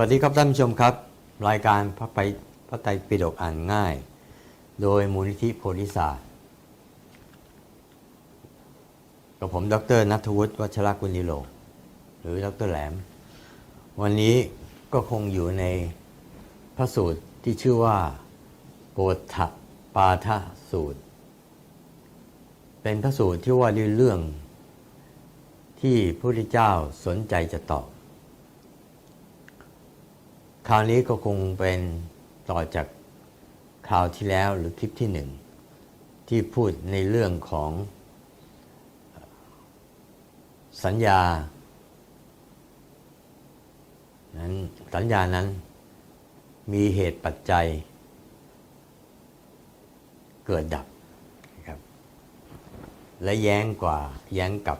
วัสดีครับท่านผู้ชมครับ รายการพระไปพระไตรปิฎกอ่านง่าย โดยมูลนิธิโพธิศาสตร์กับผมดรนัทวุฒิวัชรกุลิโลหรือดรแหลม วันนี้ก็คงอยู่ในพระสูตรที่ชื่อว่าโกฏฐปาทสูตร เป็นพระสูตรที่ว่าด้วยเรื่องที่พระพุทธเจ้าสนใจจะตอบ คราวนี้ก็คงเป็นต่อจากคราวที่แล้วหรือคลิปที่หนึ่งที่พูดในเรื่องของสัญญา นั้นสัญญานั้นมีเหตุปัจจัย เกิดดับนะครับ และแย้งกว่าแย้งกับ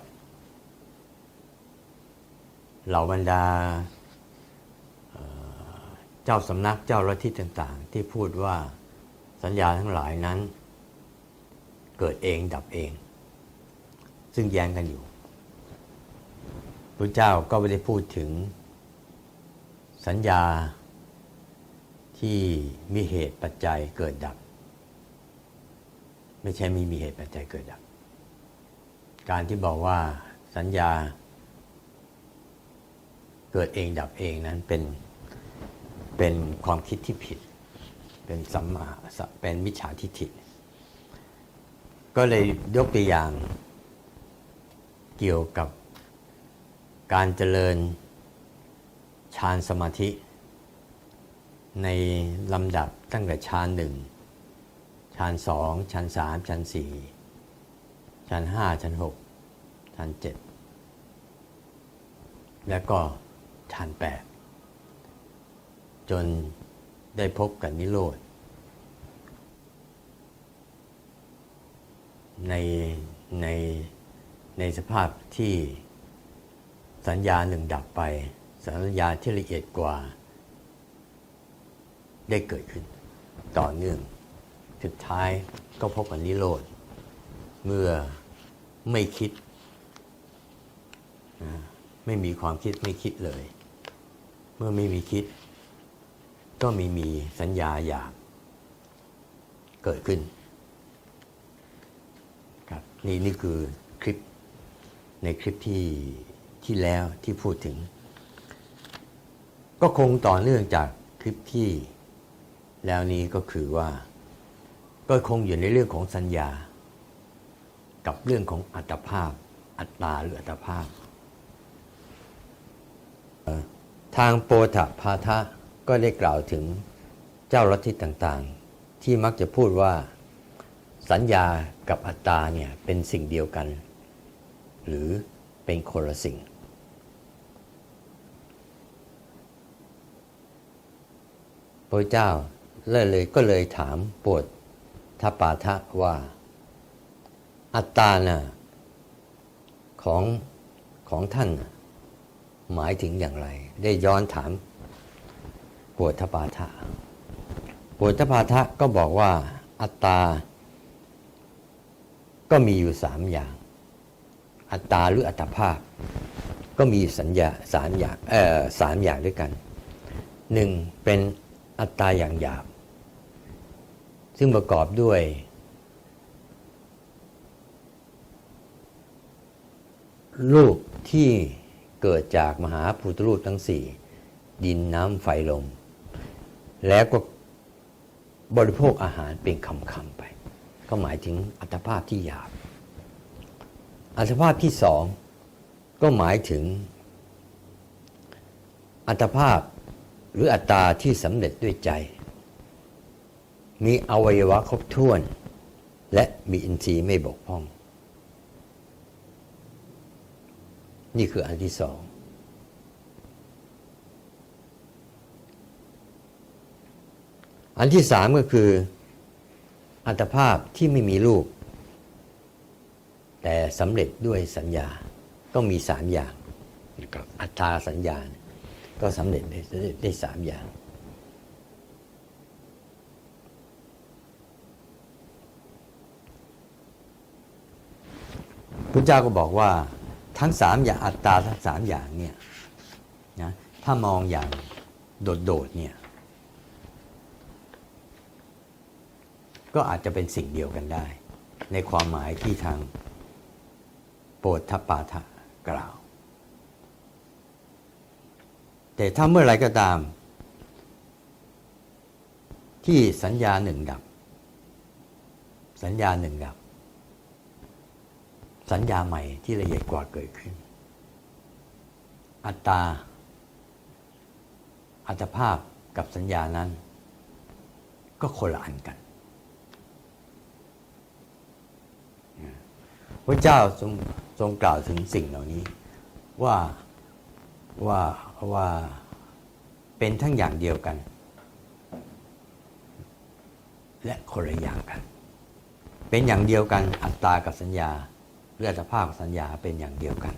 เหล่าบรรดา เจ้าสำนักเจ้าลัทธิต่างๆ ที่พูดว่าสัญญาทั้งหลายนั้น เกิดเองดับเอง ซึ่งแย้งกันอยู่พระเจ้าก็ไม่ได้พูดถึง สัญญาที่มีเหตุปัจจัยเกิดดับ ไม่ใช่มีมีเหตุปัจจัยเกิดดับ การที่บอกว่าสัญญาเกิดเองดับเองนั้นเป็น เป็นความคิดที่ผิด เป็นสัมมาเป็นมิจฉาทิฏฐิ ก็เลยยกตัวอย่างเกี่ยวกับการเจริญฌานสมาธิ ในลำดับตั้งแต่ฌานหนึ่งฌานสองฌานสามฌานสี่ฌานห้าฌานหกฌานเจ็ดแล้วก็ฌานแปด จนได้พบกับนิโรธ ในในในสภาพที่สัญญาหนึ่งดับไป สัญญาที่ละเอียดกว่า ได้เกิดขึ้นต่อเนื่อง สุดท้ายก็พบกับนิโรธ เมื่อไม่คิด ไม่มีความคิดไม่คิดเลย เมื่อไม่มีคิด ก็ม่มีสัญญาอยากเกิดขึ้นครับนี่นี่คือคลิปในคลิปที่ที่แล้วที่พูดถึง ก็คงต่อเนื่องจากคลิปที่แล้วนี้ก็คือว่า ก็คงอยู่ในเรื่องของสัญญา กับเรื่องของอัตภาพ อัตตาหรืออัตภาพ ทางโปถพาทะ ก็ได้กล่าวถึงเจ้าลัทธิต่างๆ ที่มักจะพูดว่าสัญญากับอัตตาเนี่ยเป็นสิ่งเดียวกัน หรือเป็นคนละสิ่ง พระเจ้าเลยเลยก็เลยถามปวดทปาทะว่า อัตตาน่ะของของท่านหมายถึงอย่างไร ได้ย้อนถาม ปวดทปาทะปวดทปาทะก็บอกว่าอัตตา ก็มีอยู่สามอย่าง อัตตาหรืออัตภาพ ก็มีสัญญาสามอย่างเอ่อสามอย่างด้วยกันหนึ่งเป็นอัตตาอย่างหยาบ ซึ่งประกอบด้วยรูปที่เกิดจากมหาภูตรูปทั้งสี่ ดินน้ำไฟลม แล้วก็บริโภคอาหารเป็นคำๆไป ก็หมายถึงอัตภาพที่หยาบ อัตภาพที่สองก็หมายถึง อัตภาพหรืออัตตาที่สำเร็จด้วยใจ มีอวัยวะครบถ้วน และมีอินทรีย์ไม่บกพร่อง นี่คืออันที่สอง อันที่สามก็คืออัตภาพที่ไม่มีรูป แต่สำเร็จด้วยสัญญาก็มีสามอย่างกับอัตตาสัญญาก็สำเร็จได้ได้สามอย่าง พระเจ้าก็บอกว่าทั้งสามอย่างอัตตาทั้งสามอย่างเนี่ยนะถ้ามองอย่างโดดๆเนี่ย ก็อาจจะเป็นสิ่งเดียวกันได้ ในความหมายที่ทางโปรดทปาทะกล่าว แต่ถ้าเมื่อไรก็ตาม ที่สัญญาหนึ่งดับ สัญญาหนึ่งดับ สัญญาใหม่ที่ละเอียดกว่าเกิดขึ้น อัตตา อัตภาพกับสัญญานั้น ก็คนละอันกัน พระเจ้าทรงทรงกล่าวถึงสิ่งเหล่านี้ ว่าว่าว่าเป็นทั้งอย่างเดียวกัน และคนละอย่างกัน เป็นอย่างเดียวกันอัตตากับสัญญาเรืออัตภาพกับสัญญาเป็นอย่างเดียวกัน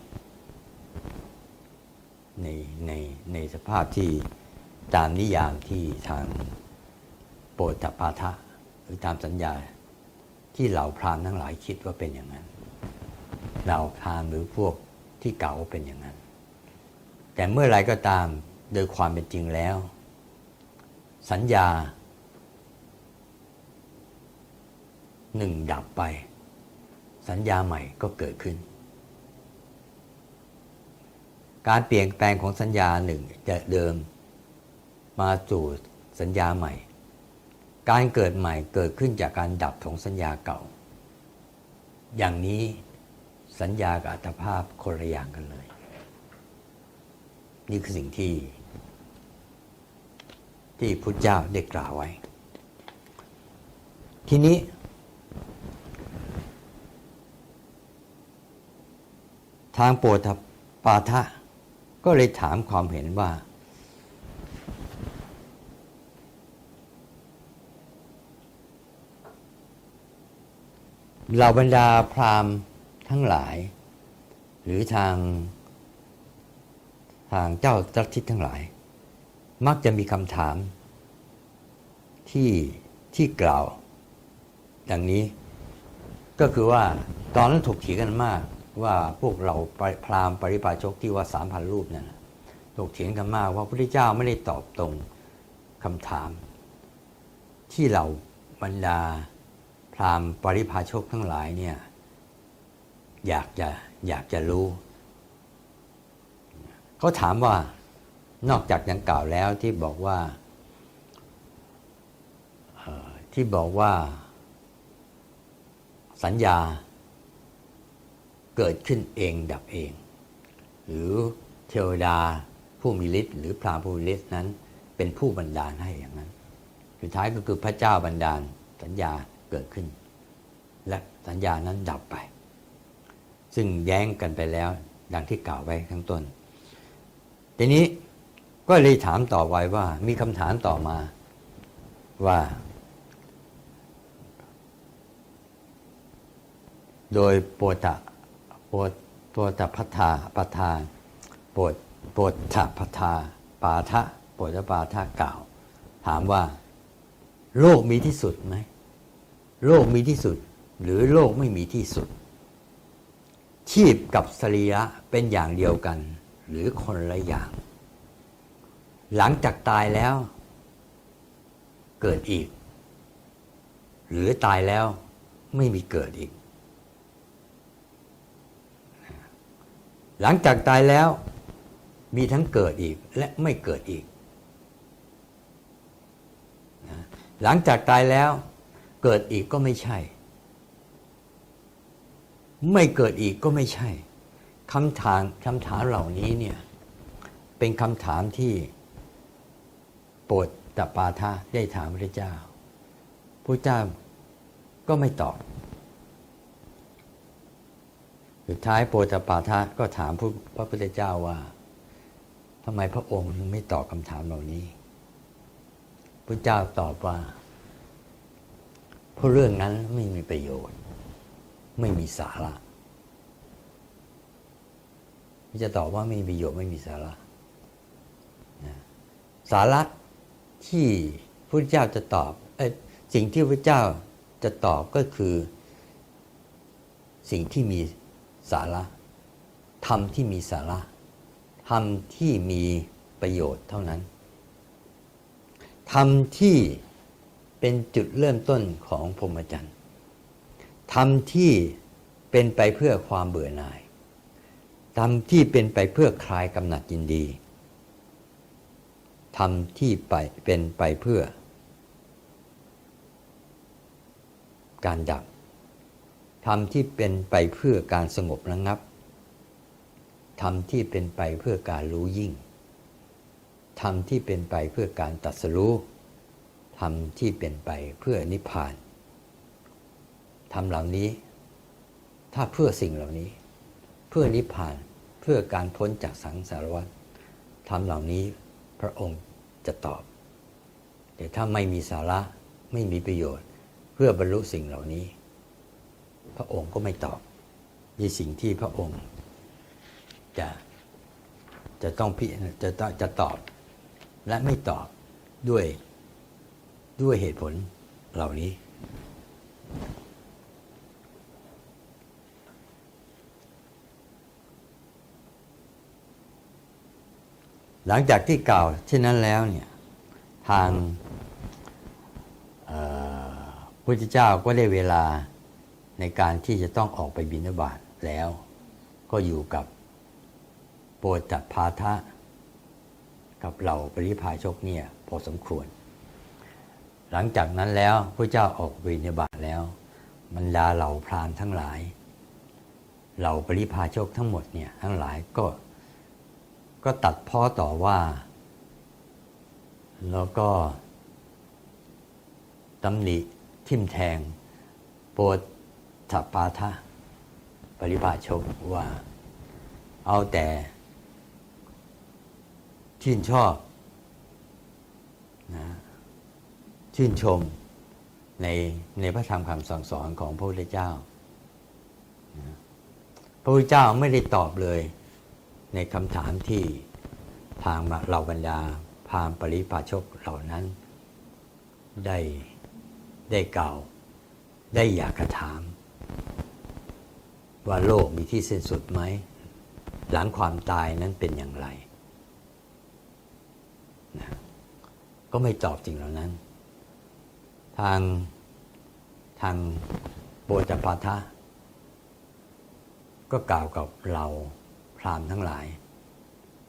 ในในในสภาพที่ตามนิยามที่ทางโปรตปาทะ หรือตามสัญญาที่เหล่าพรามทั้งหลายคิดว่าเป็นอย่างนั้น เหล่าพราหมณ์หรือพวกที่เก่าว่าเป็นอย่างนั้น แต่เมื่อไรก็ตามโดยความเป็นจริงแล้ว สัญญาหนึ่งดับไป สัญญาใหม่ก็เกิดขึ้น การเปลี่ยนแปลงของสัญญาหนึ่งจากเดิม มาสู่สัญญาใหม่ การเกิดใหม่เกิดขึ้นจากการดับของสัญญาเก่า อย่างนี้ สัญญากับอัตภาพคนละอย่างกันเลย นี่คือสิ่งที่ ที่พุทธเจ้าได้กล่าวไว้ ทีนี้ ทางโปรตปาทะก็เลยถามความเห็นว่า เหล่าบรรดาพราหมณ์ ทั้งหลาย หรือทางทางเจ้าจักทิศทั้งหลาย มักจะมีคำถามที่ที่กล่าว ดังนี้ก็คือว่าตอนนั้นถกเถียงกันมากว่าพวกเราพราหมณ์ปริปาชกที่ว่าสามพันรูปนั่นน่ะถกเถียงกันมากว่าพระพุทธเจ้าไม่ได้ตอบตรงคำถาม ที่เราบรรดาพราหมณ์ปริพาชกทั้งหลายเนี่ย อยากจะอยากจะรู้เขาถามว่านอกจากอย่างกล่าวแล้วที่บอกว่าที่บอกว่า สัญญาเกิดขึ้นเองดับเอง หรือเทวดาผู้มีฤทธิ์หรือพรามผู้มีฤทธิ์นั้น เป็นผู้บันดาลให้อย่างนั้นสุดท้ายก็คือพระเจ้าบันดาลสัญญาเกิดขึ้น และสัญญานั้นดับไป ซึ่งแย้งกันไปแล้ว ดังที่กล่าวไว้ข้างต้น ทีนี้ก็เลยถามต่อไปว่า มีคำถามต่อมาว่า โดยโปตะโปโปตะพัทธาปทาโปโปตะพัทธาปาทะโปตะปาทะกล่าว ถามว่า โลกมีที่สุดไหมโลกมีที่สุด หรือโลกไม่มีที่สุด ชีพกับสรีระเป็นอย่างเดียวกัน หรือคนละอย่าง หลังจากตายแล้ว เกิดอีก หรือตายแล้วไม่มีเกิดอีก หลังจากตายแล้ว มีทั้งเกิดอีกและไม่เกิดอีก หลังจากตายแล้ว เกิดอีกก็ไม่ใช่ ไม่เกิดอีกก็ไม่ใช่คำถามคำถามเหล่านี้เนี่ยเป็นคำถามที่โปรดตปาทะได้ถามพระเจ้าพระเจ้าก็ไม่ตอบ สุดท้ายโปรตปาทะก็ถามพระพระพุทธเจ้าว่าทำไมพระองค์ไม่ตอบคำถามเหล่านี้พระเจ้าตอบว่าเพราะเรื่องนั้นไม่มีประโยชน์ ไม่มีสาระจะตอบว่าไม่มีประโยชน์ไม่มีสาระนะสาระที่พระเจ้าจะตอบอสิ่งที่พระเจ้าจะตอบก็คือ สิ่งที่มีสาระธรรมที่มีสาระธรรมที่มีประโยชน์เท่านั้นธรรมที่เป็นจุดเริ่มต้นของพรหมจรรย์ ธรรมที่เป็นไปเพื่อความเบื่อหน่ายธรรมที่เป็นไปเพื่อคลายกำหนัดยินดีธรรมที่ไปเป็นไปเพื่อ การดับธรรมที่เป็นไปเพื่อการสงบระงับธรรมที่เป็นไปเพื่อการรู้ยิ่งธรรมที่เป็นไปเพื่อการตัดสรู้ธรรมที่เป็นไปเพื่อนิพพาน ธรรมเหล่านี้ ถ้าเพื่อสิ่งเหล่านี้ เพื่อนิพพานเพื่อการพ้นจากสังสารวัฏธรรมเหล่านี้พระองค์จะตอบ แต่ถ้าไม่มีสาระไม่มีประโยชน์ เพื่อบรรลุสิ่งเหล่านี้ พระองค์ก็ไม่ตอบในสิ่งที่พระองค์จะจะต้องพิจะต้องจะตอบและไม่ตอบด้วยด้วยเหตุผลเหล่านี้ หลังจากที่กล่าวเช่นนั้นแล้วเนี่ยทางพระเจ้าก็ได้เวลาในการที่จะต้องออกไปบิณฑบาตแล้ว ก็อยู่กับโปรตัดพาทะกับเหล่าปริพาชกเนี่ยพอสมควร หลังจากนั้นแล้วพระเจ้าออกบิณฑบาตแล้วบรรดาเหล่าพรานทั้งหลาย เหล่าปริพาชกทั้งหมดเนี่ยทั้งหลายก็ ก็ตัดพ้อต่อว่า แล้วก็ตำหนิทิมแทง โปรดถัปปาทะ ปริพาชกว่า เอาแต่ชื่นชอบนะชื่นชมในในพระธรรมคำสั่งสอนของพระพุทธเจ้านะพระพุทธเจ้าไม่ได้ตอบเลย ในคำถามที่ทางเหล่าบรรดาพราหมณ์ปริพาชกเหล่านั้น ได้ได้กล่าว ได้อยากกระถาม ว่าโลกมีที่สิ้นสุดไหม หลังความตายนั้นเป็นอย่างไรนะก็ไม่ตอบสิ่งเหล่านั้น ทางทางโบจปาทะก็กล่าวกับเรา พราหมณ์ทั้งหลาย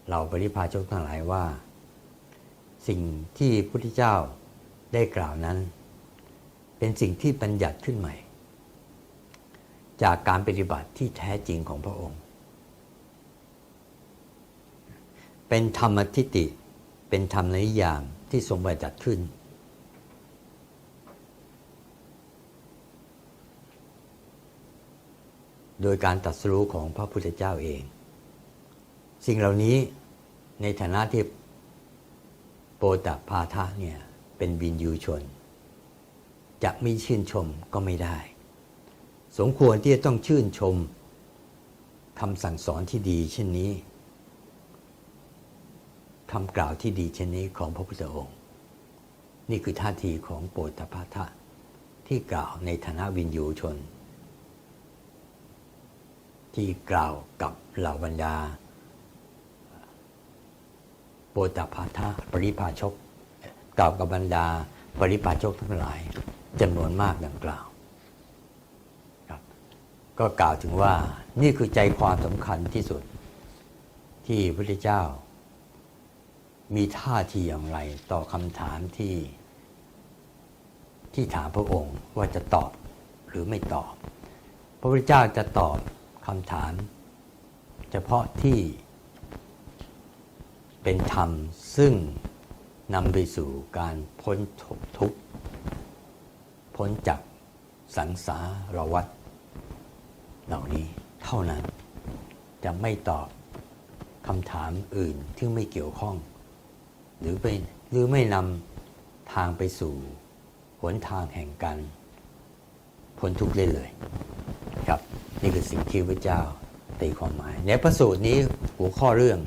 เราปริพาชกทั้งหลายว่า สิ่งที่พุทธเจ้าได้กล่าวนั้น เป็นสิ่งที่บัญญัติขึ้นใหม่ จากการปฏิบัติที่แท้จริงของพระองค์ เป็นธรรมทิฏฐิเป็นธรรมนิยามที่ทรงบัญญัติขึ้นโดยการตัดสรู้ของพระพุทธเจ้าเอง สิ่งเหล่านี้ในฐานะที่โปตพาทะเนี่ยเป็นบินยูชน จะไม่ชื่นชมก็ไม่ได้ สมควรที่จะต้องชื่นชมคำสั่งสอนที่ดีเช่นนี้คำกล่าวที่ดีเช่นนี้ของพระพุทธองค์ นี่คือท่าทีของโปตพาทะที่กล่าวในฐานะวินยูชน ที่กล่าวกับเหล่าบรรดา โปตพาทะปริพาชกกล่าวกับบรรดาปริพาชกทั้งหลายจำนวนมากดังกล่าวครับก็กล่าวถึงว่านี่คือใจความสำคัญที่สุด ที่พระพุทธเจ้า มีท่าทีอย่างไรต่อคำถามที่ ที่ถามพระองค์ว่าจะตอบหรือไม่ตอบ พระพุทธเจ้าจะตอบคำถาม เฉพาะที่ เป็นธรรมซึ่งนำไปสู่การพ้นทุกข์พ้นจากสังสารวัฏเหล่านี้เท่านั้น จะไม่ตอบคำถามอื่นที่ไม่เกี่ยวข้อง หรือไปหรือไม่นำทางไปสู่หนทางแห่งการพ้นทุกข์ได้เลย ครับ นี่คือสิ่งที่พระเจ้าตีความหมาย ในพระสูตรนี้หัวข้อเรื่อง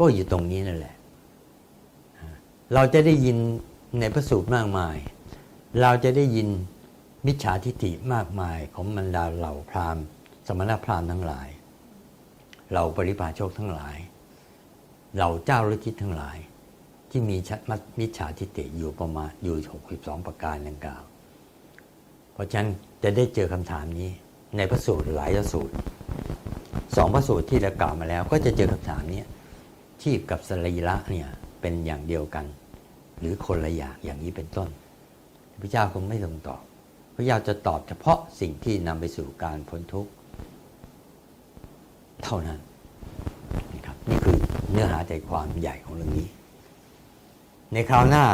ก็อยู่ตรงนี้นั่นแหละ เราจะได้ยินในพระสูตรมากมาย เราจะได้ยินมิจฉาทิฏฐิมากมายของบรรดาเหล่าพราหมณ์ สมณพราหมณ์ทั้งหลาย เราปริพาชกทั้งหลาย เราเจ้าฤทธิทั้งหลาย ที่มีชัดมัดมิจฉาทิฏฐิอยู่ประมาณอยู่62 ประการดังกล่าว เพราะฉะนั้นจะได้เจอคำถามนี้ในพระสูตรหลายพระสูตรสองพระสูตรที่เรากล่าวมาแล้ว ก็จะเจอคำถามนี้ ที่กับสรีระเนี่ยเป็นอย่างเดียวกัน หรือคนละอย่างอย่างนี้เป็นต้น พระเจ้าคงไม่ทรงตอบ พระเจ้าจะตอบเฉพาะสิ่งที่นำไปสู่การพ้นทุกข์เท่านั้นนะครับนี่คือเนื้อหาใจความใหญ่ของเรื่องนี้ ในคราวหน้า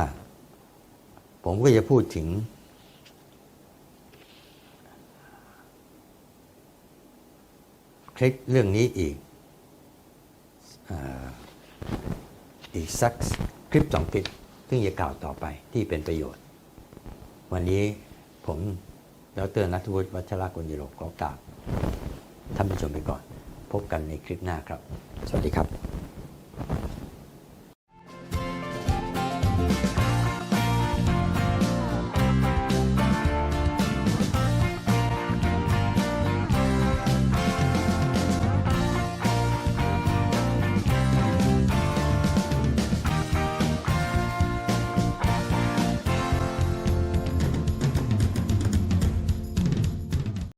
ผมก็จะพูดถึง คลิปเรื่องนี้อีกอ่อ อีกสักคลิปสองคลิปซึ่งจะกล่าวต่อไปที่เป็นประโยชน์ วันนี้ผมดรนัทวุฒิวัชรกุลยุโรปขอกล่าวท่านผู้ชมไปก่อน พบกันในคลิปหน้าครับ สวัสดีครับ